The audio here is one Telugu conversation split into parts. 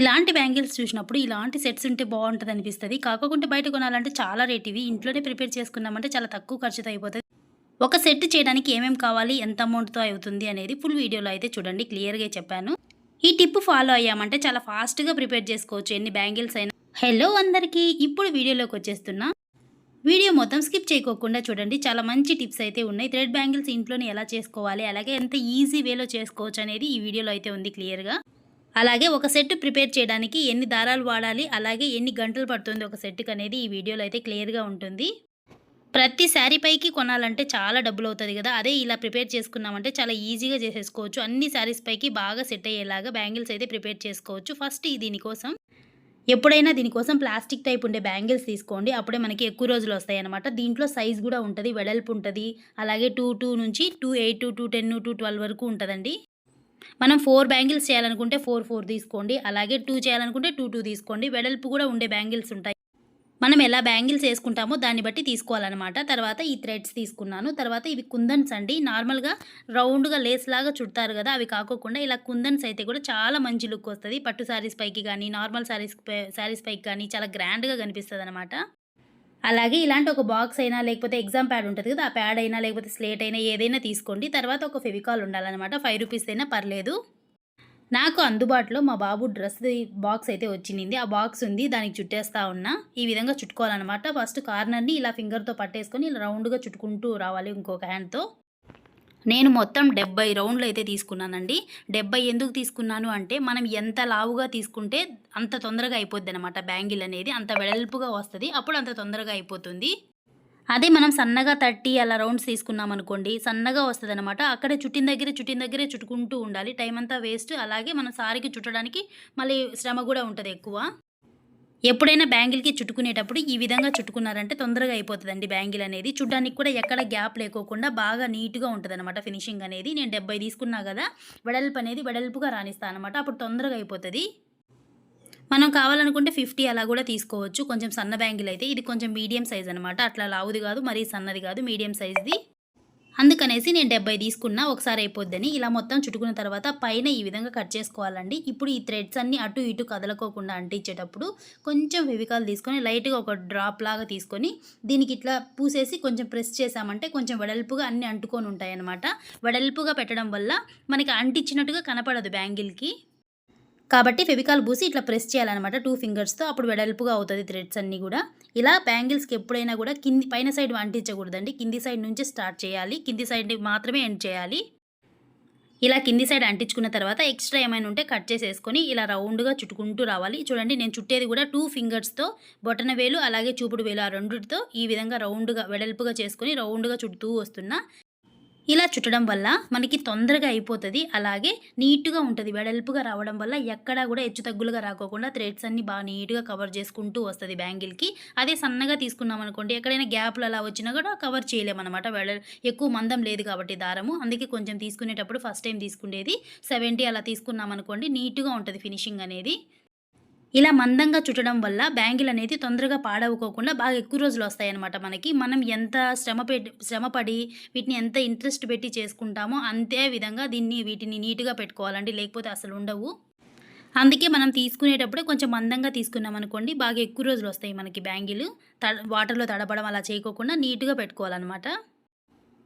ఇలాంటి బ్యాంగిల్స్ చూసినప్పుడు ఇలాంటి సెట్స్ ఉంటే బాగుంటుంది అనిపిస్తుంది. కాకుండా బయట కొనాలంటే చాలా రేట్ ఇవి. ఇంట్లోనే ప్రిపేర్ చేసుకున్నామంటే చాలా తక్కువ ఖర్చుతో అయిపోతుంది ఒక సెట్ చేయడానికి ఏమేమి కావాలి? ఎంత అమౌంట్తో అవుతుంది? అనేది ఫుల్ వీడియోలో అయితే చూడండి. క్లియర్గా చెప్పాను. ఈ టిప్ ఫాలో అయ్యామంటే చాలా ఫాస్ట్గా ప్రిపేర్ చేసుకోవచ్చు. ఎన్ని బ్యాంగిల్స్ అయినా. హలో అందరికీ ఇప్పుడు వీడియోలోకి వచ్చేస్తున్నా. వీడియో మొత్తం స్కిప్ చేయకోకుండా చూడండి. చాలా మంచి టిప్స్ అయితే ఉన్నాయి. థ్రెడ్ బ్యాంగిల్స్ ఇంట్లోనే ఎలా చేసుకోవాలి? అలాగే ఎంత ఈజీ వేలో చేసుకోవచ్చు అనేది ఈ వీడియోలో అయితే ఉంది క్లియర్గా. అలాగే ఒక సెట్ ప్రిపేర్ చేయడానికి ఎన్ని దారాలు వాడాలి అలాగే ఎన్ని గంటలు పడుతుంది ఒక సెట్కి అనేది ఈ వీడియోలో అయితే క్లియర్గా ఉంటుంది. ప్రతి శారీ పైకి కొనాలంటే చాలా డబ్బులు అవుతుంది కదా అదే ఇలా ప్రిపేర్ చేసుకున్నామంటే చాలా ఈజీగా చేసేసుకోవచ్చు. అన్ని శారీస్ పైకి బాగా సెట్ అయ్యేలాగా బ్యాంగిల్స్ అయితే ప్రిపేర్ చేసుకోవచ్చు. ఫస్ట్ దీనికోసం ఎప్పుడైనా దీనికోసం ప్లాస్టిక్ టైప్ ఉండే బ్యాంగిల్స్ తీసుకోండి అప్పుడే మనకి ఎక్కువ రోజులు వస్తాయి అనమాట దీంట్లో సైజ్ కూడా ఉంటుంది వెడల్పు ఉంటుంది అలాగే టూ టూ నుంచి two eight two ten two twelve వరకు ఉంటుందండి. మనం ఫోర్ బ్యాంగిల్స్ చేయాలనుకుంటే ఫోర్ ఫోర్ తీసుకోండి. అలాగే టూ చేయాలనుకుంటే టూ టూ తీసుకోండి. వెడల్పు కూడా ఉండే బ్యాంగిల్స్ ఉంటాయి. మనం ఎలా బ్యాంగిల్స్ వేసుకుంటామో దాన్ని బట్టి తీసుకోవాలన్నమాట. తర్వాత ఈ థ్రెడ్స్ తీసుకున్నాను. తర్వాత ఇవి కుందన్స్ అండి. నార్మల్గా రౌండ్గా లేస్ లాగా చుడతారు కదా అవి కాకోకుండా ఇలా కుందన్స్ అయితే కూడా చాలా మంచి లుక్ వస్తుంది. పట్టు శారీస్ పైకి కానీ నార్మల్ శారీస్ శారీస్ పైకి కానీ చాలా గ్రాండ్గా కనిపిస్తుంది అనమాట అలాగే ఇలాంటి ఒక బాక్స్ అయినా లేకపోతే ఎగ్జామ్ ప్యాడ్ ఉంటుంది కదా ఆ ప్యాడ్ అయినా లేకపోతే స్లేట్ అయినా ఏదైనా తీసుకోండి. తర్వాత ఒక ఫెవికాల్ ఉండాలన్నమాట. ఫైవ్ రూపీస్ అయినా పర్లేదు. నాకు అందుబాటులో మా బాబు డ్రెస్ బాక్స్ అయితే వచ్చింది. ఆ బాక్స్ ఉంది దానికి చుట్టేస్తా ఉన్నా. ఈ విధంగా చుట్టుకోవాలన్నమాట. ఫస్ట్ కార్నర్ని ఇలా ఫింగర్తో పట్టేసుకొని ఇలా రౌండ్గా చుట్టుకుంటూ రావాలి ఇంకొక హ్యాండ్తో నేను మొత్తం డెబ్బై రౌండ్లు అయితే తీసుకున్నానండి. డెబ్బై ఎందుకు తీసుకున్నాను అంటే మనం ఎంత లావుగా తీసుకుంటే అంత తొందరగా అయిపోద్ది అనమాట బ్యాంగిల్ అనేది. అంత వెడల్పుగా వస్తుంది. అప్పుడు అంత తొందరగా అయిపోతుంది. అదే మనం సన్నగా తట్టి అలా రౌండ్స్ తీసుకున్నాం అనుకోండి సన్నగా వస్తుంది అనమాట అక్కడే చుట్టిన దగ్గరే చుట్టిన దగ్గరే చుట్టుకుంటూ ఉండాలి. టైం అంతా వేస్ట్. అలాగే మనం సారీకి చుట్టడానికి మళ్ళీ శ్రమ కూడా ఉంటుంది ఎక్కువ. ఎప్పుడైనా బ్యాంగిల్కి చుట్టుకునేటప్పుడు ఈ విధంగా చుట్టుకున్నారంటే తొందరగా అయిపోతుందండి బ్యాంగిల్ అనేది చూడ్డానికి కూడా ఎక్కడ గ్యాప్ లేకోకుండా బాగా నీట్గా ఉంటుంది అనమాట ఫినిషింగ్ అనేది. నేను డెబ్బై తీసుకున్నా కదా వెడల్పు అనేది వెడల్పుగా రాణిస్తాను అనమాట అప్పుడు తొందరగా అయిపోతుంది. మనం కావాలనుకుంటే ఫిఫ్టీ అలా కూడా తీసుకోవచ్చు. కొంచెం సన్న బ్యాంగిల్ అయితే ఇది కొంచెం మీడియం సైజ్ అనమాట అట్లా లావుది కాదు మరీ సన్నది కాదు మీడియం సైజ్ది. అందుకనేసి నేను డెబ్బై తీసుకున్నా ఒకసారి అయిపోద్దని. ఇలా మొత్తం చుట్టుకున్న తర్వాత పైన ఈ విధంగా కట్ చేసుకోవాలండి. ఇప్పుడు ఈ థ్రెడ్స్ అన్ని అటు ఇటు కదలకోకుండా అంటించేటప్పుడు కొంచెం వివికాలు తీసుకొని లైట్గా ఒక డ్రాప్ లాగా తీసుకొని దీనికి ఇట్లా పూసేసి కొంచెం ప్రెస్ చేసామంటే కొంచెం వెడల్పుగా అన్ని అంటుకొని ఉంటాయి వెడల్పుగా పెట్టడం వల్ల మనకి అంటించినట్టుగా కనపడదు బ్యాంగిల్కి. కాబట్టి ఫెవికాల్ పూసి ఇట్లా ప్రెస్ చేయాలన్నమాట. టూ ఫింగర్స్తో అప్పుడు వెడల్పుగా అవుతుంది థ్రెడ్స్ అన్నీ కూడా. ఇలా బ్యాంగిల్స్కి ఎప్పుడైనా కూడా కింది పైన సైడ్ అంటించకూడదండి కింది సైడ్ నుంచి స్టార్ట్ చేయాలి. కింది సైడ్ మాత్రమే ఎండ్ చేయాలి. ఇలా కింది సైడ్ అంటించుకున్న తర్వాత ఎక్స్ట్రా ఏమైనా ఉంటే కట్ చేసేసుకొని ఇలా రౌండ్గా చుట్టుకుంటూ రావాలి. చూడండి నేను చుట్టేది కూడా టూ ఫింగర్స్తో బొటన వేలు అలాగే చూపుడు వేలు ఆ రెండుతో ఈ విధంగా రౌండ్గా వెడల్పుగా చేసుకొని రౌండ్గా చుడుతూ వస్తున్నా. ఇలా చుట్టడం వల్ల మనకి తొందరగా అయిపోతుంది. అలాగే నీట్గా ఉంటుంది. వెడల్పుగా రావడం వల్ల ఎక్కడా కూడా హెచ్చు తగ్గులుగా రాకోకుండా థ్రెడ్స్ అన్ని బాగా నీట్గా కవర్ చేసుకుంటూ వస్తుంది బ్యాంగిల్కి. అదే సన్నగా తీసుకున్నాం అనుకోండి ఎక్కడైనా గ్యాప్లు అలా వచ్చినా కూడా కవర్ చేయలేమన్నమాట. వెడ ఎక్కువ మందం లేదు కాబట్టి దారము. అందుకే కొంచెం తీసుకునేటప్పుడు ఫస్ట్ టైం తీసుకునేది సెవెంటీ అలా తీసుకున్నాం అనుకోండి నీట్గా ఉంటుంది ఫినిషింగ్ అనేది. ఇలా మందంగా చుట్టడం వల్ల బ్యాంగిల్ అనేది తొందరగా పాడవుకోకుండా బాగా ఎక్కువ రోజులు వస్తాయన్నమాట మనకి. మనం ఎంత శ్రమ పెట్టి శ్రమపడి వీటిని ఎంత ఇంట్రెస్ట్ పెట్టి చేసుకుంటామో అంతే విధంగా దీన్ని వీటిని నీట్గా పెట్టుకోవాలండి లేకపోతే అసలు ఉండవు. అందుకే మనం తీసుకునేటప్పుడే కొంచెం మందంగా తీసుకున్నాం అనుకోండి బాగా ఎక్కువ రోజులు వస్తాయి మనకి బ్యాంగిల్. తడ వాటర్లో తడపడం అలా చేయకోకుండా నీట్గా పెట్టుకోవాలన్నమాట.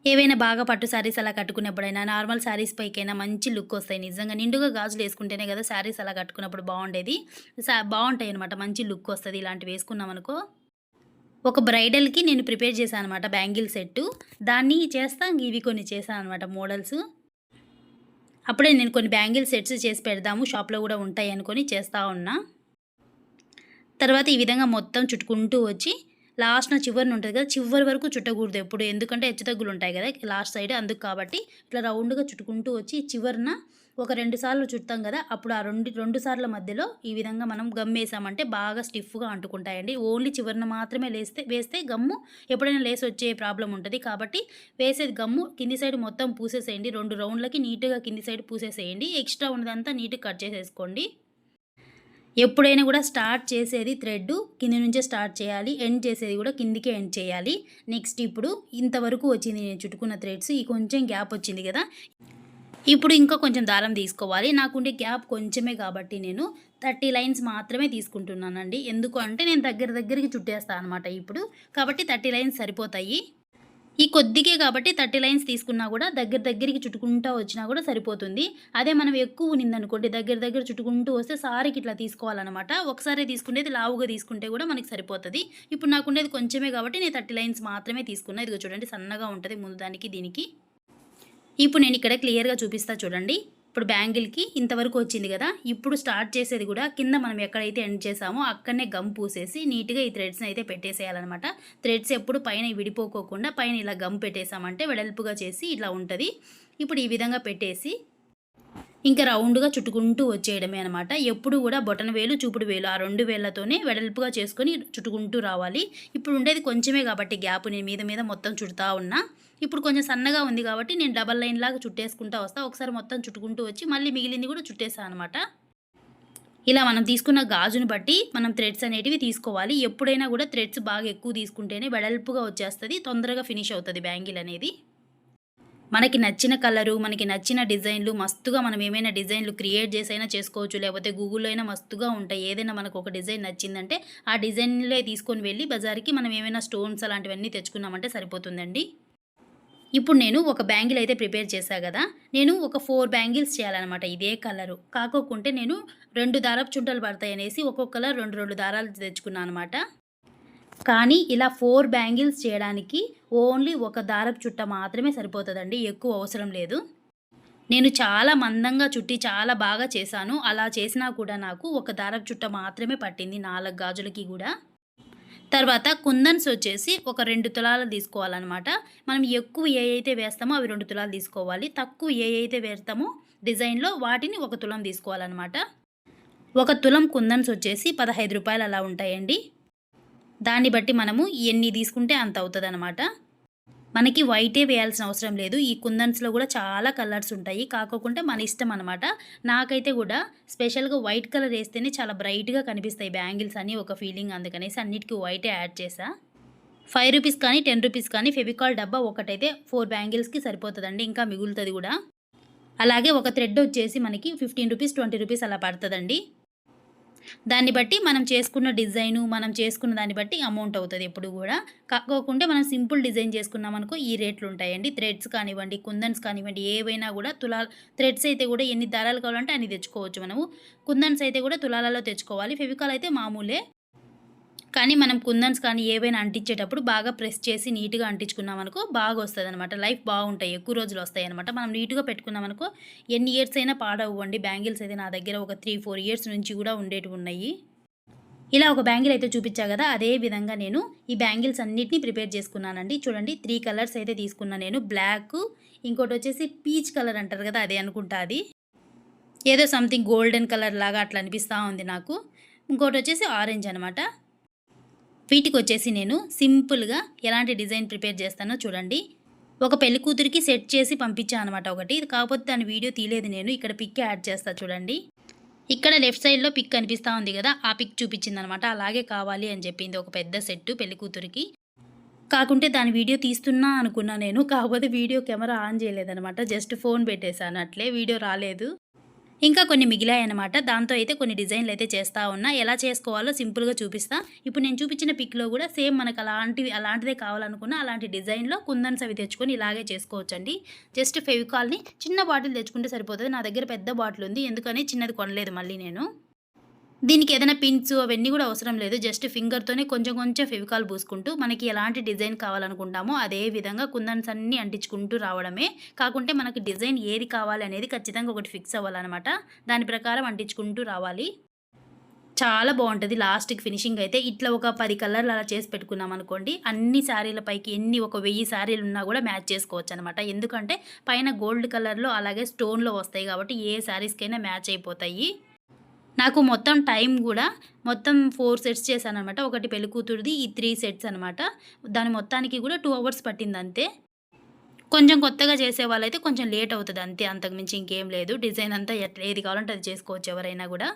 ఏవైనా బాగా పట్టు శారీస్ అలా కట్టుకున్నప్పుడైనా నార్మల్ శారీస్ పైకైనా మంచి లుక్ వస్తాయి. నిజంగా నిండుగా గాజులు వేసుకుంటేనే కదా శారీస్ అలా కట్టుకున్నప్పుడు బాగుండేది. బాగుంటాయి అనమాట మంచి లుక్ వస్తుంది. ఇలాంటివి వేసుకున్నాం అనుకో. ఒక బ్రైడల్కి నేను ప్రిపేర్ చేశాను అనమాట బ్యాంగిల్ సెట్టు. దాన్ని చేస్తాం ఇవి కొన్ని చేశాను అనమాట మోడల్స్. అప్పుడే నేను కొన్ని బ్యాంగిల్ సెట్స్ చేసి పెడదాము షాప్లో కూడా ఉంటాయి అనుకొని చేస్తూ ఉన్నా. తర్వాత ఈ విధంగా మొత్తం చుట్టుకుంటూ వచ్చి లాస్ట్న చివరిని ఉంటుంది కదా చివరి వరకు చుట్టకూడదు ఎప్పుడు. ఎందుకంటే హెచ్చుతగ్గులు ఉంటాయి కదా లాస్ట్ సైడ్ అందుకు కాబట్టి ఇట్లా రౌండ్గా చుట్టుకుంటూ వచ్చి చివరిన ఒక రెండు సార్లు చుట్టాం కదా అప్పుడు ఆ రెండు రెండు సార్ల మధ్యలో ఈ విధంగా మనం గమ్ వేసామంటే బాగా స్టిఫ్గా అంటుకుంటాయండి. ఓన్లీ చివరిన మాత్రమే లేస్తే వేస్తే గమ్ము ఎప్పుడైనా లేసి వచ్చే ప్రాబ్లం ఉంటుంది. కాబట్టి వేసేది గమ్ము కింది సైడ్ మొత్తం పూసేసేయండి. రెండు రౌండ్లకి నీట్గా కింది సైడ్ పూసేసేయండి. ఎక్స్ట్రా ఉన్నదంతా నీట్గా కట్ చేసేసుకోండి. ఎప్పుడైనా కూడా స్టార్ట్ చేసేది థ్రెడ్ కింది నుంచే స్టార్ట్ చేయాలి ఎండ్ చేసేది కూడా కిందికే ఎండ్ చేయాలి. నెక్స్ట్ ఇప్పుడు ఇంతవరకు వచ్చింది నేను చుట్టుకున్న థ్రెడ్స్ ఈ కొంచెం గ్యాప్ వచ్చింది కదా. ఇప్పుడు ఇంకా కొంచెం దారం తీసుకోవాలి. నాకుండే గ్యాప్ కొంచెమే కాబట్టి నేను థర్టీ లైన్స్ మాత్రమే తీసుకుంటున్నానండి. ఎందుకు అంటే నేను దగ్గర దగ్గరికి చుట్టేస్తాను అనమాట ఇప్పుడు. కాబట్టి థర్టీ లైన్స్ సరిపోతాయి. ఈ కొద్దిగే కాబట్టి థర్టీ లైన్స్ తీసుకున్నా కూడా దగ్గర దగ్గరికి చుట్టుకుంటూ వచ్చినా కూడా సరిపోతుంది. అదే మనం ఎక్కువ ఉన్నిందనుకోండి దగ్గర దగ్గర చుట్టుకుంటూ వస్తే సారికి ఇట్లా తీసుకోవాలన్నమాట. ఒకసారి తీసుకునేది లావుగా తీసుకుంటే కూడా మనకి సరిపోతుంది. ఇప్పుడు నాకు ఉండేది కొంచెమే కాబట్టి నేను థర్టీ లైన్స్ మాత్రమే తీసుకున్నా. ఇదిగో చూడండి సన్నగా ఉంటుంది ముందు దానికి దీనికి. ఇప్పుడు నేను ఇక్కడ క్లియర్గా చూపిస్తా చూడండి. ఇప్పుడు బ్యాంగిల్కి ఇంతవరకు వచ్చింది కదా ఇప్పుడు స్టార్ట్ చేసేది కూడా కింద మనం ఎక్కడైతే ఎండ్ చేసామో అక్కడనే గమ్ పూసేసి నీట్గా ఈ థ్రెడ్స్ని అయితే పెట్టేసేయాలన్నమాట. థ్రెడ్స్ ఎప్పుడు పైన విడిపోకోకుండా పైన ఇలా గమ్ పెట్టేసామంటే వెడల్పుగా చేసి ఇట్లా ఉంటుంది. ఇప్పుడు ఈ విధంగా పెట్టేసి ఇంకా రౌండ్గా చుట్టుకుంటూ వచ్చేయడమే అనమాట ఎప్పుడు కూడా బొటన వేలు చూపుడు వేలు ఆ రెండు వేళ్ళతోనే వెడల్పుగా చేసుకొని చుట్టుకుంటూ రావాలి. ఇప్పుడు ఉండేది కొంచెమే కాబట్టి గ్యాప్ నేను మీద మీద మొత్తం చుడుతూ ఉన్నా. ఇప్పుడు కొంచెం సన్నగా ఉంది కాబట్టి నేను డబల్ లైన్ లాగా చుట్టేసుకుంటా వస్తా. ఒకసారి మొత్తం చుట్టుకుంటూ వచ్చి మళ్ళీ మిగిలింది కూడా చుట్టేసాను అనమాట ఇలా మనం తీసుకున్న గాజును బట్టి మనం థ్రెడ్స్ అనేటివి తీసుకోవాలి. ఎప్పుడైనా కూడా థ్రెడ్స్ బాగా ఎక్కువ తీసుకుంటేనే వెడల్పుగా వచ్చేస్తుంది తొందరగా ఫినిష్ అవుతుంది బ్యాంగిల్ అనేది. మనకి నచ్చిన కలరు మనకి నచ్చిన డిజైన్లు మస్తుగా మనం ఏమైనా డిజైన్లు క్రియేట్ చేసైనా చేసుకోవచ్చు. లేకపోతే గూగుల్లో అయినా మస్తుగా ఉంటాయి. ఏదైనా మనకు ఒక డిజైన్ నచ్చిందంటే ఆ డిజైన్లే తీసుకొని వెళ్ళి బజార్కి మనం ఏమైనా స్టోన్స్ అలాంటివన్నీ తెచ్చుకున్నామంటే సరిపోతుందండి. ఇప్పుడు నేను ఒక బ్యాంగిల్ అయితే ప్రిపేర్ చేశా కదా నేను ఒక ఫోర్ బ్యాంగిల్స్ చేయాలన్నమాట ఇదే కలరు. కాకోకుంటే నేను రెండు దారపు చుంటలు పడతాయి అనేసి ఒక్కొక్కలా రెండు రెండు దారాలు తెచ్చుకున్నాను అనమాట కానీ ఇలా ఫోర్ బ్యాంగిల్స్ చేయడానికి ఓన్లీ ఒక దారపు చుట్ట మాత్రమే సరిపోతుందండి ఎక్కువ అవసరం లేదు. నేను చాలా మందంగా చుట్టి చాలా బాగా చేశాను. అలా చేసినా కూడా నాకు ఒక దారపు చుట్ట మాత్రమే పట్టింది నాలుగు గాజులకి కూడా. తర్వాత కుందన్స్ వచ్చేసి ఒక రెండు తులాలు తీసుకోవాలన్నమాట. మనం ఎక్కువ ఏ అయితే వేస్తామో అవి రెండు తులాలు తీసుకోవాలి. తక్కువ ఏ అయితే వేస్తామో డిజైన్లో వాటిని ఒక తులం తీసుకోవాలన్నమాట. ఒక తులం కుందన్స్ వచ్చేసి పదహైదు రూపాయలు అలా ఉంటాయండి. దాన్ని బట్టి మనము ఎన్ని తీసుకుంటే అంత అవుతుంది మనకి వైటే వేయాల్సిన అవసరం లేదు. ఈ కుందన్స్లో కూడా చాలా కలర్స్ ఉంటాయి. కాకోకుంటే మన ఇష్టం అనమాట నాకైతే కూడా స్పెషల్గా వైట్ కలర్ వేస్తేనే చాలా బ్రైట్గా కనిపిస్తాయి బ్యాంగిల్స్ అని ఒక ఫీలింగ్ అందుకనేసి అన్నిటికీ వైటే యాడ్ చేసా ఫైవ్ రూపీస్ కానీ టెన్ రూపీస్ కానీ ఫెవికాల్ డబ్బా ఒకటైతే ఫోర్ బ్యాంగిల్స్కి సరిపోతుందండి. ఇంకా మిగులుతుంది కూడా. అలాగే ఒక థ్రెడ్ వచ్చేసి మనకి ఫిఫ్టీన్ రూపీస్ ట్వంటీ రూపీస్ అలా పడుతుందండి. దాన్ని బట్టి మనం చేసుకున్న డిజైను మనం చేసుకున్న దాన్ని బట్టి అమౌంట్ అవుతుంది ఎప్పుడు కూడా. కాకోకుండా మనం సింపుల్ డిజైన్ చేసుకున్నాం అనుకో ఈ రేట్లు ఉంటాయండి. థ్రెడ్స్ కానివ్వండి కుందన్స్ కానివ్వండి ఏవైనా కూడా తులా థ్రెడ్స్ అయితే కూడా ఎన్ని దారాలు కావాలంటే అన్ని తెచ్చుకోవచ్చు మనము. కుందన్స్ అయితే కూడా తులాలలో తెచ్చుకోవాలి. ఫెవికాల్ అయితే మామూలే. కానీ మనం కుందన్స్ కానీ ఏవైనా అంటించేటప్పుడు బాగా ప్రెస్ చేసి నీట్గా అంటించుకున్నాం అనుకో బాగా వస్తుంది అనమాట లైఫ్ బాగుంటాయి ఎక్కువ రోజులు వస్తాయి అనమాట మనం నీట్గా పెట్టుకున్నాం అనుకో ఎన్ని ఇయర్స్ అయినా పాడవ్వండి. బ్యాంగిల్స్ అయితే నా దగ్గర ఒక త్రీ ఫోర్ ఇయర్స్ నుంచి కూడా ఉండేటివి ఉన్నాయి. ఇలా ఒక బ్యాంగిల్ అయితే చూపించా కదా అదే విధంగా నేను ఈ బ్యాంగిల్స్ అన్నిటినీ ప్రిపేర్ చేసుకున్నానండి. చూడండి త్రీ కలర్స్ అయితే తీసుకున్నాను నేను. బ్లాక్ ఇంకోటి వచ్చేసి పీచ్ కలర్ అంటారు కదా అదే అనుకుంటా అది. ఏదో సంథింగ్ గోల్డెన్ కలర్ లాగా అట్లా అనిపిస్తూ ఉంది నాకు. ఇంకోటి వచ్చేసి ఆరెంజ్ అనమాట వీటికి వచ్చేసి నేను సింపుల్గా ఎలాంటి డిజైన్ ప్రిపేర్ చేస్తానో చూడండి. ఒక పెళ్ళి కూతురికి సెట్ చేసి పంపించాను అనమాట ఒకటి కాకపోతే దాని వీడియో తీయలేదు నేను. ఇక్కడ పిక్ యాడ్ చేస్తా చూడండి. ఇక్కడ లెఫ్ట్ సైడ్లో పిక్ కనిపిస్తూ ఉంది కదా ఆ పిక్ చూపించింది అనమాట అలాగే కావాలి అని చెప్పింది ఒక పెద్ద సెట్ పెళ్ళి కూతురికి. కాకుంటే దాని వీడియో తీస్తున్నా అనుకున్నా నేను. కాకపోతే వీడియో కెమెరా ఆన్ చేయలేదనమాట. జస్ట్ ఫోన్ పెట్టేశాను. అట్లే వీడియో రాలేదు. ఇంకా కొన్ని మిగిలాయి అనమాట దాంతో అయితే కొన్ని డిజైన్లు అయితే చేస్తూ ఉన్నా. ఎలా చేసుకోవాలో సింపుల్గా చూపిస్తా. ఇప్పుడు నేను చూపించిన పిక్లో కూడా సేమ్ మనకు అలాంటివి అలాంటిదే కావాలనుకున్నా అలాంటి డిజైన్లో కుందన్స్ అవి తెచ్చుకొని ఇలాగే చేసుకోవచ్చండి. జస్ట్ ఫెవికాల్ని చిన్న బాటిల్ తెచ్చుకుంటే సరిపోతుంది. నా దగ్గర పెద్ద బాటిల్ ఉంది. ఎందుకని చిన్నది కొనలేదు మళ్ళీ నేను. దీనికి ఏదైనా పిన్స్ అవన్నీ కూడా అవసరం లేదు. జస్ట్ ఫింగర్తోనే కొంచెం కొంచెం ఫెవికాల్ పూసుకుంటూ మనకి ఎలాంటి డిజైన్ కావాలనుకుంటామో అదే విధంగా కుందన్స్ అన్ని అంటించుకుంటూ రావడమే. కాకుంటే మనకి డిజైన్ ఏది కావాలి అనేది ఖచ్చితంగా ఒకటి ఫిక్స్ అవ్వాలన్నమాట. దాని ప్రకారం అంటించుకుంటూ రావాలి. చాలా బాగుంటుంది లాస్ట్కి ఫినిషింగ్ అయితే. ఇట్లా ఒక పది కలర్లు అలా చేసి పెట్టుకున్నాం అనుకోండి అన్ని శారీల పైకి ఎన్ని ఒక వెయ్యి శారీలు ఉన్నా కూడా మ్యాచ్ చేసుకోవచ్చు అనమాట ఎందుకంటే పైన గోల్డ్ కలర్లో అలాగే స్టోన్లో వస్తాయి కాబట్టి ఏ శారీస్కైనా మ్యాచ్ అయిపోతాయి. నాకు మొత్తం టైం కూడా మొత్తం ఫోర్ సెట్స్ చేశాను అనమాట ఒకటి పెళ్ళికూతురిది ఈ త్రీ సెట్స్ అనమాట దాని మొత్తానికి కూడా టూ అవర్స్ పట్టింది అంతే కొంచెం కొత్తగా చేసే వాళ్ళైతే కొంచెం లేట్ అవుతుంది అంతే. అంతకుమించి ఇంకేం లేదు. డిజైన్ అంతా ఎట్లా ఏది కావాలంటే అది చేసుకోవచ్చు ఎవరైనా కూడా.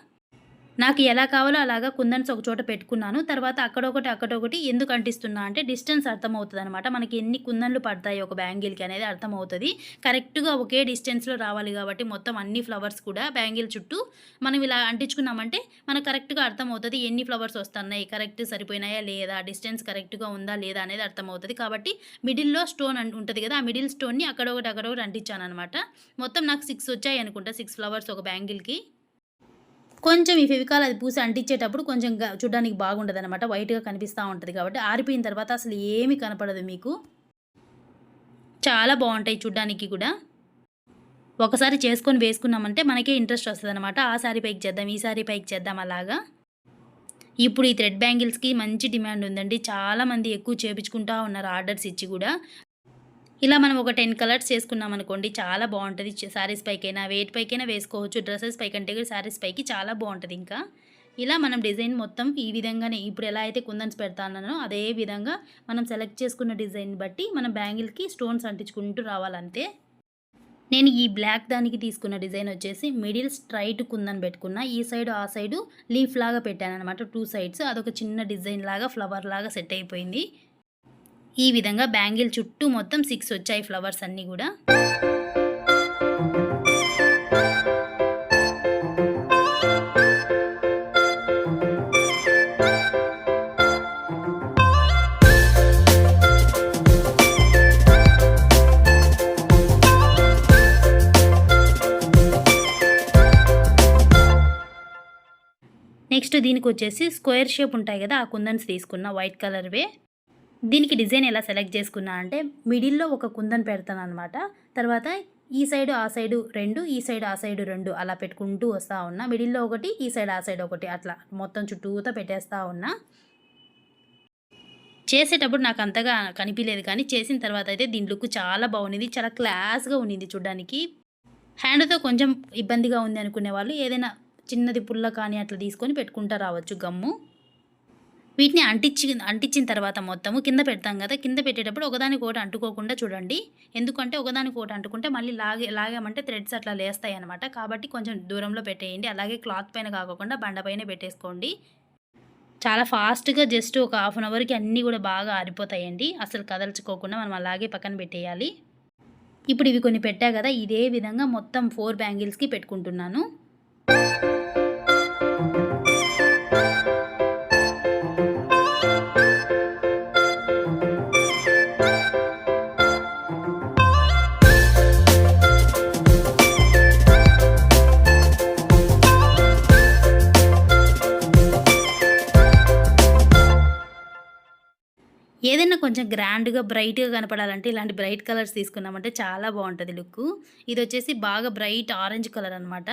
నాకు ఎలా కావాలో అలాగా కుందన్స్ ఒక చోట పెట్టుకున్నాను. తర్వాత అక్కడొకటి అక్కడొకటి ఎందుకు అంటిస్తున్నా అంటే డిస్టెన్స్ అర్థమవుతుంది అనమాట మనకి ఎన్ని కుందన్లు పడతాయి ఒక బ్యాంగిల్కి అనేది అర్థమవుతుంది. కరెక్ట్గా ఒకే డిస్టెన్స్లో రావాలి కాబట్టి మొత్తం అన్ని ఫ్లవర్స్ కూడా బ్యాంగిల్ చుట్టూ మనం ఇలా అంటించుకున్నామంటే మనకు కరెక్ట్గా అర్థమవుతుంది ఎన్ని ఫ్లవర్స్ వస్తున్నాయి కరెక్ట్ సరిపోయినాయా లేదా డిస్టెన్స్ కరెక్ట్గా ఉందా లేదా అనేది అర్థమవుతుంది. కాబట్టి మిడిల్లో స్టోన్ ఉంటుంది కదా ఆ మిడిల్ స్టోన్ని అక్కడొకటి అక్కడొకటి అంటించాను అనమాట మొత్తం నాకు సిక్స్ వచ్చాయి అనుకుంటా సిక్స్ ఫ్లవర్స్ ఒక బ్యాంగిల్కి. కొంచెం ఈ ఫెవికాల్ అది పూసి అంటించేటప్పుడు కొంచెం చూడడానికి చూడ్డానికి బాగుండదు అనమాట వైట్గా కనిపిస్తూ ఉంటుంది కాబట్టి ఆరిపోయిన తర్వాత అసలు ఏమీ కనపడదు మీకు. చాలా బాగుంటాయి చూడ్డానికి కూడా. ఒకసారి చేసుకొని వేసుకున్నామంటే మనకే ఇంట్రెస్ట్ వస్తుంది అనమాట ఆ సారీ పైకి చేద్దాం ఈ సారీ పైకి చేద్దాం అలాగా. ఇప్పుడు ఈ థ్రెడ్ బ్యాంగిల్స్కి మంచి డిమాండ్ ఉందండి. చాలామంది ఎక్కువ చేపించుకుంటూ ఉన్నారు ఆర్డర్స్ ఇచ్చి కూడా. ఇలా మనం ఒక టెన్ కలర్స్ చేసుకున్నాం అనుకోండి చాలా బాగుంటుంది. శారీస్ పైకైనా వెయిట్ పైకైనా వేసుకోవచ్చు. డ్రెస్సెస్ పైకంటే కూడా శారీస్ పైకి చాలా బాగుంటుంది ఇంకా. ఇలా మనం డిజైన్ మొత్తం ఈ విధంగానే ఇప్పుడు ఎలా అయితే కుందన్స్ పెడతానో అదే విధంగా మనం సెలెక్ట్ చేసుకున్న డిజైన్ బట్టి మనం బ్యాంగిల్కి స్టోన్స్ అంటించుకుంటూ రావాలంతే. నేను ఈ బ్లాక్ దానికి తీసుకున్న డిజైన్ వచ్చేసి మిడిల్ స్ట్రైట్ కుందని పెట్టుకున్న. ఈ సైడ్ ఆ సైడు లీఫ్ లాగా పెట్టాను అనమాట టూ సైడ్స్ అదొక చిన్న డిజైన్ లాగా ఫ్లవర్ లాగా సెట్ అయిపోయింది. ఈ విధంగా బ్యాంగిల్ చుట్టూ మొత్తం సిక్స్ వచ్చాయి ఫ్లవర్స్ అన్నీ కూడా. నెక్స్ట్ దీనికి వచ్చేసి స్క్వేర్ షేప్ ఉంటాయి కదా ఆ కుందన్స్ తీసుకున్న వైట్ కలర్వే దీనికి డిజైన్ ఎలా సెలెక్ట్ చేసుకున్నా అంటే మిడిల్లో ఒక కుందన్ పెడతాను అనమాట తర్వాత ఈ సైడ్ ఆ సైడు రెండు ఈ సైడ్ ఆ సైడ్ రెండు అలా పెట్టుకుంటూ వస్తూ ఉన్నా. మిడిల్లో ఒకటి ఈ సైడ్ ఆ సైడ్ ఒకటి అట్లా మొత్తం చుట్టూతో పెట్టేస్తూ ఉన్నా. చేసేటప్పుడు నాకు అంతగా కనిపించలేదు కానీ చేసిన తర్వాత అయితే దీని లుక్ చాలా బాగుంది చాలా క్లాస్గా ఉండింది చూడడానికి. హ్యాండ్తో కొంచెం ఇబ్బందిగా ఉంది అనుకునే వాళ్ళు ఏదైనా చిన్నది పుల్ల కానీ అట్లా తీసుకొని పెట్టుకుంటా రావచ్చు గమ్ము. వీటిని అంటించి అంటించిన తర్వాత మొత్తము కింద పెడతాం కదా కింద పెట్టేటప్పుడు ఒకదానికి ఒకటి అంటుకోకుండా చూడండి. ఎందుకంటే ఒకదానికి ఒకటి అంటుకుంటే మళ్ళీ లాగే లాగామంటే థ్రెడ్స్ అట్లా లేస్తాయి అనమాట కాబట్టి కొంచెం దూరంలో పెట్టేయండి. అలాగే క్లాత్ పైన కాకుండా బండ పైన పెట్టేసుకోండి. చాలా ఫాస్ట్గా జస్ట్ ఒక హాఫ్ అన్ అవర్కి అన్నీ కూడా బాగా ఆరిపోతాయండి. అసలు కదల్చుకోకుండా మనం అలాగే పక్కన పెట్టేయాలి. ఇప్పుడు ఇవి కొన్ని పెట్టా కదా ఇదే విధంగా మొత్తం ఫోర్ బ్యాంగిల్స్కి పెట్టుకుంటున్నాను. కొంచెం గ్రాండ్గా బ్రైట్గా కనపడాలంటే ఇలాంటి బ్రైట్ కలర్స్ తీసుకున్నామంటే చాలా బాగుంటుంది లుక్. ఇది వచ్చేసి బాగా బ్రైట్ ఆరెంజ్ కలర్ అనమాట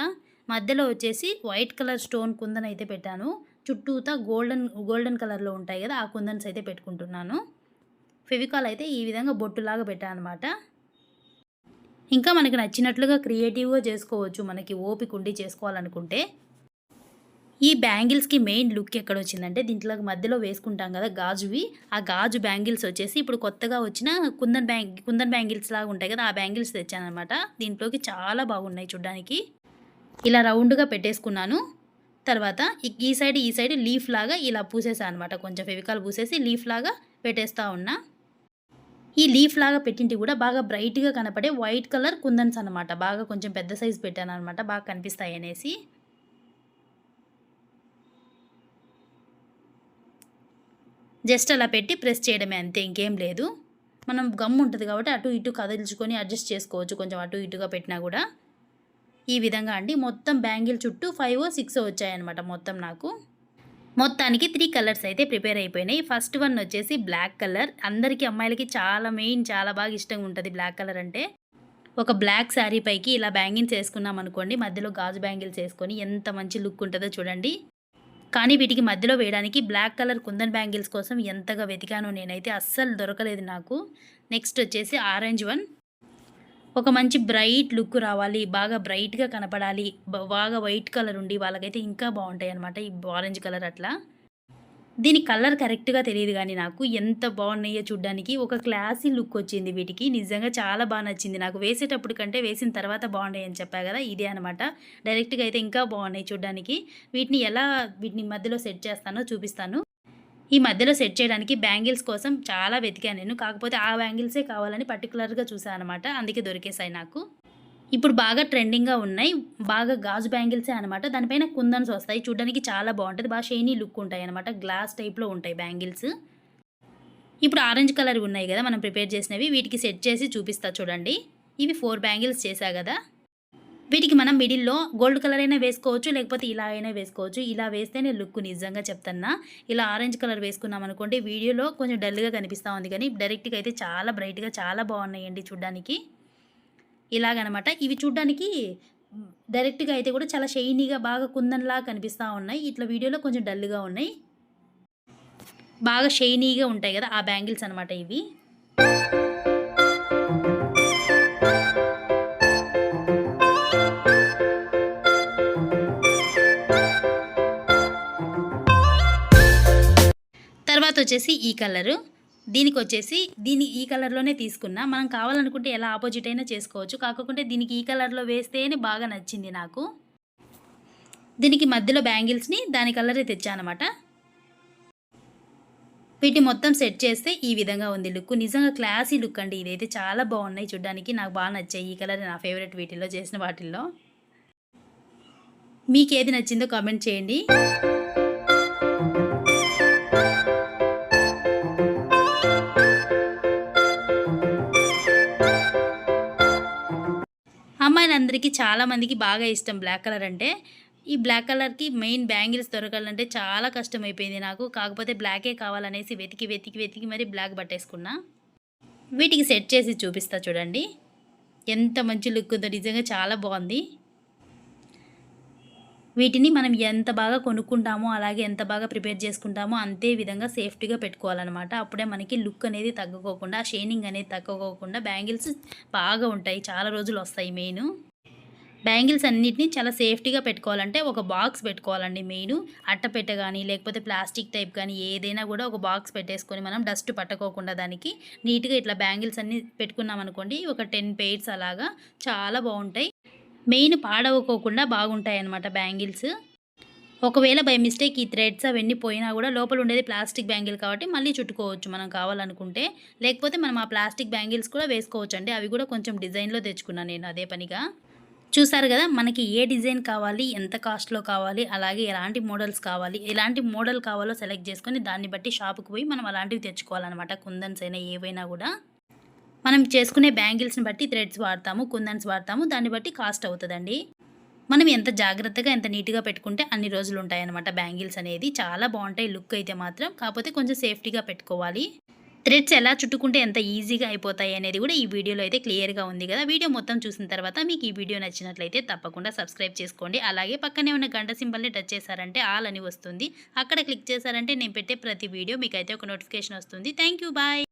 మధ్యలో వచ్చేసి వైట్ కలర్ స్టోన్ కుందన్ అయితే పెట్టాను. చుట్టూతా గోల్డెన్ గోల్డెన్ కలర్లో ఉంటాయి కదా ఆ కుందన్స్ అయితే పెట్టుకుంటున్నాను. ఫెవికాల్ అయితే ఈ విధంగా బొట్టులాగా పెట్టాను అనమాట ఇంకా మనకి నచ్చినట్లుగా క్రియేటివ్గా చేసుకోవచ్చు. మనకి ఓపిక ఉండి చేసుకోవాలనుకుంటే ఈ బ్యాంగిల్స్కి మెయిన్ లుక్ ఎక్కడ వచ్చిందంటే దీంట్లో మధ్యలో వేసుకుంటాం కదా గాజువి. ఆ గాజు బ్యాంగిల్స్ వచ్చేసి ఇప్పుడు కొత్తగా వచ్చిన కుందన్ బ్యాంగ్ కుందన్ బ్యాంగిల్స్ లాగా ఉంటాయి కదా ఆ బ్యాంగిల్స్ తెచ్చానమాట దీంట్లోకి చాలా బాగున్నాయి చూడ్డానికి. ఇలా రౌండ్గా పెట్టేసుకున్నాను. తర్వాత ఈ- సైడ్ ఈ సైడ్ లీఫ్ లాగా ఇలా పూసేసాను అనమాట కొంచెం ఫెవికాల్ పూసేసి లీఫ్ లాగా పెట్టేస్తా ఉన్నా. ఈ లీఫ్ లాగా పెట్టింటి కూడా బాగా బ్రైట్గా కనపడే వైట్ కలర్ కుందన్స్ అనమాట బాగా కొంచెం పెద్ద సైజ్ పెట్టాను అనమాట బాగా కనిపిస్తాయి అనేసి. జస్ట్ అలా పెట్టి ప్రెస్ చేయడమే అంతే ఇంకేం లేదు. మనం గమ్ ఉంటుంది కాబట్టి అటు ఇటు కదిల్చుకొని అడ్జస్ట్ చేసుకోవచ్చు కొంచెం అటు ఇటుగా పెట్టినా కూడా. ఈ విధంగా అండి మొత్తం బ్యాంగిల్ చుట్టూ ఫైవ్ సిక్స్ వచ్చాయన్నమాట మొత్తం నాకు. మొత్తానికి త్రీ కలర్స్ అయితే ప్రిపేర్ అయిపోయినాయి. ఫస్ట్ వన్ వచ్చేసి బ్లాక్ కలర్. అందరికీ అమ్మాయిలకి చాలా మెయిన్ చాలా బాగా ఇష్టంగా ఉంటుంది బ్లాక్ కలర్ అంటే. ఒక బ్లాక్ శారీ పైకి ఇలా బ్యాంగిల్స్ వేసుకున్నాం అనుకోండి మధ్యలో గాజు బ్యాంగిల్స్ వేసుకొని ఎంత మంచి లుక్ ఉంటుందో చూడండి. కానీ వీటికి మధ్యలో వేయడానికి బ్లాక్ కలర్ కుందన్ బ్యాంగిల్స్ కోసం ఎంతగా వెతికానో నేనైతే అస్సలు దొరకలేదు నాకు. నెక్స్ట్ వచ్చేసి ఆరెంజ్ వన్. ఒక మంచి బ్రైట్ లుక్ రావాలి బాగా బ్రైట్గా కనపడాలి బాగా వైట్ కలర్ ఉండి వాళ్ళకైతే ఇంకా బాగుంటాయి అనమాట ఈ ఆరెంజ్ కలర్ అట్లా. దీని కలర్ కరెక్ట్‌గా తెలియదు కానీ నాకు ఎంత బాగున్నాయో చూడ్డానికి. ఒక క్లాసీ లుక్ వచ్చింది వీటికి. నిజంగా చాలా బాగా నచ్చింది నాకు. వేసేటప్పుడు కంటే వేసిన తర్వాత బాగున్నాయి అని చెప్పా కదా ఇదే అనమాట. డైరెక్ట్‌గా అయితే ఇంకా బాగున్నాయి చూడ్డానికి. వీటిని ఎలా వీటిని మధ్యలో సెట్ చేస్తానో చూపిస్తాను. ఈ మధ్యలో సెట్ చేయడానికి బ్యాంగిల్స్ కోసం చాలా వెతికాను నేను. కాకపోతే ఆ బ్యాంగిల్సే కావాలని పర్టికులర్గా చూసాను అనమాట. అందుకే దొరికేసాయి నాకు. ఇప్పుడు బాగా ట్రెండింగ్‌గా ఉన్నాయి. బాగా గాజు బ్యాంగిల్సే అనమాట. దానిపైన కుందన్స్ వస్తాయి. చూడడానికి చాలా బాగుంటుంది బాగా షైనీ లుక్ ఉంటాయి అనమాట గ్లాస్ టైప్‌లో ఉంటాయి బ్యాంగిల్స్. ఇప్పుడు ఆరెంజ్ కలర్ ఉన్నాయి కదా మనం ప్రిపేర్ చేసినవి. వీటికి సెట్ చేసి చూపిస్తా చూడండి. ఇవి ఫోర్ బ్యాంగిల్స్ చేశా కదా వీటికి మనం మిడిల్‌లో గోల్డ్ కలర్ అయినా వేసుకోవచ్చు. లేకపోతే ఇలా అయినా వేసుకోవచ్చు. ఇలా వేస్తేనే లుక్ నిజంగా చెప్తున్నా ఇలా ఆరెంజ్ కలర్ వేసుకున్నామనుకోండి వీడియోలో కొంచెం డల్‌గా కనిపిస్తా ఉంది కానీ డైరెక్ట్‌గా అయితే చాలా బ్రైట్‌గా చాలా బాగున్నాయండి చూడ్డానికి. ఇలాగనమాట. ఇవి చూడ్డానికి డైరెక్ట్‌గా అయితే కూడా చాలా షైనీగా బాగా కుందన్లా కనిపిస్తా ఉన్నాయి. ఇట్లా వీడియోలో కొంచెం డల్‌గా ఉన్నాయి. బాగా షైనీగా ఉంటాయి కదా ఆ బ్యాంగిల్స్ అనమాట ఇవి. తర్వాత వచ్చేసి ఈ కలరు. దీనికి వచ్చేసి దీన్ని ఈ కలర్‌లోనే తీసుకున్నా. మనం కావాలనుకుంటే ఎలా ఆపోజిట్ అయినా చేసుకోవచ్చు. కాకోకుంటే దీనికి ఈ కలర్‌లో వేస్తేనే బాగా నచ్చింది నాకు. దీనికి మధ్యలో బ్యాంగిల్స్‌ని దాని కలరే తెచ్చానమాట అనమాట. మొత్తం సెట్ చేస్తే ఈ విధంగా ఉంది లుక్. నిజంగా క్లాసీ లుక్ అండి. ఇదైతే చాలా బాగున్నాయి చూడ్డానికి. నాకు బాగా నచ్చాయి. ఈ కలర్ నా ఫేవరెట్ వీటిల్లో చేసిన వాటిల్లో. మీకు ఏది నచ్చిందో కామెంట్ చేయండి. నేను అందరికీ చాలామందికి బాగా ఇష్టం బ్లాక్ కలర్ అంటే. ఈ బ్లాక్ కలర్‌కి మెయిన్ బ్యాంగిల్స్ దొరకాలంటే చాలా కష్టమైపోయింది నాకు. కాకపోతే బ్లాకే కావాలనేసి వెతికి, వెతికి, వెతికి మరి బ్లాక్ పట్టేసుకున్నా. వీటికి సెట్ చేసి చూపిస్తా చూడండి. ఎంత మంచి లుక్ ఉందో నిజంగా చాలా బాగుంది. వీటిని మనం ఎంత బాగా కొనుక్కుంటామో, అలాగే ఎంత బాగా ప్రిపేర్ చేసుకుంటామో అంతే విధంగా సేఫ్టీగా పెట్టుకోవాలన్నమాట. అప్పుడే మనకి లుక్ అనేది తగ్గకోకుండా, షైనింగ్ అనేది తగ్గకోకుండా బ్యాంగిల్స్ బాగా ఉంటాయి. చాలా రోజులు వస్తాయి మెయిన్. బ్యాంగిల్స్ అన్నిటిని చాలా సేఫ్టీగా పెట్టుకోవాలంటే ఒక బాక్స్ పెట్టుకోవాలండి మెయిన్. అట్టపెట్ట కానీ లేకపోతే ప్లాస్టిక్ టైప్ కానీ ఏదైనా కూడా ఒక బాక్స్ పెట్టేసుకొని మనం డస్ట్ పట్టకోకుండా దానికి నీట్‌గా ఇట్లా బ్యాంగిల్స్ అన్నీ పెట్టుకున్నామనుకోండి ఒక 10 పెయిర్స్ అలాగా చాలా బాగుంటాయి. మెయిన్ పాడవకోకుండా బాగుంటాయన్నమాట బ్యాంగిల్స్. ఒకవేళ బై మిస్టేక్ ఈ థ్రెడ్స్ అవన్నీ పోయినా కూడా లోపల ఉండేది ప్లాస్టిక్ బ్యాంగిల్ కాబట్టి మళ్ళీ చుట్టుకోవచ్చు మనం కావాలనుకుంటే. లేకపోతే మనం ఆ ప్లాస్టిక్ బ్యాంగిల్స్ కూడా వేసుకోవచ్చు అండి అవి కూడా కొంచెం డిజైన్‌లో తెచ్చుకున్నాను నేను అదే పనిగా. చూసారు కదా మనకి ఏ డిజైన్ కావాలి, ఎంత కాస్ట్‌లో కావాలి, అలాగే ఎలాంటి మోడల్స్ కావాలి, ఎలాంటి మోడల్ కావాలో సెలెక్ట్ చేసుకొని దాన్ని బట్టి షాప్‌కి పోయి మనం అలాంటివి తెచ్చుకోవాలన్నమాట కుందన్స్ అయినా ఏవైనా కూడా మనం చేసుకునే బ్యాంగిల్స్‌ని బట్టి థ్రెడ్స్ వాడతాము, కుందన్స్ వాడతాము. దాన్ని బట్టి కాస్ట్ అవుతుందండి మనం ఎంత జాగ్రత్తగా, ఎంత నీట్‌గా పెట్టుకుంటే అన్ని రోజులు ఉంటాయన్నమాట బ్యాంగిల్స్ అనేది. చాలా బాగుంటాయి లుక్ అయితే మాత్రం. కాకపోతే కొంచెం సేఫ్టీగా పెట్టుకోవాలి. థ్రెడ్స్ ఎలా చుట్టుకుంటే ఎంత ఈజీగా అయిపోతాయి అనేది కూడా ఈ వీడియోలో అయితే క్లియర్‌గా ఉంది కదా వీడియో మొత్తం చూసిన తర్వాత మీకు ఈ వీడియో నచ్చినట్లయితే తప్పకుండా సబ్స్క్రైబ్ చేసుకోండి. అలాగే పక్కనే ఉన్న గంట సింబల్‌ని టచ్ చేశారంటే ఆల్ అని వస్తుంది. అక్కడ క్లిక్ చేశారంటే నేను పెట్టే ప్రతి వీడియో మీకైతే ఒక నోటిఫికేషన్ వస్తుంది. Thank you. బాయ్.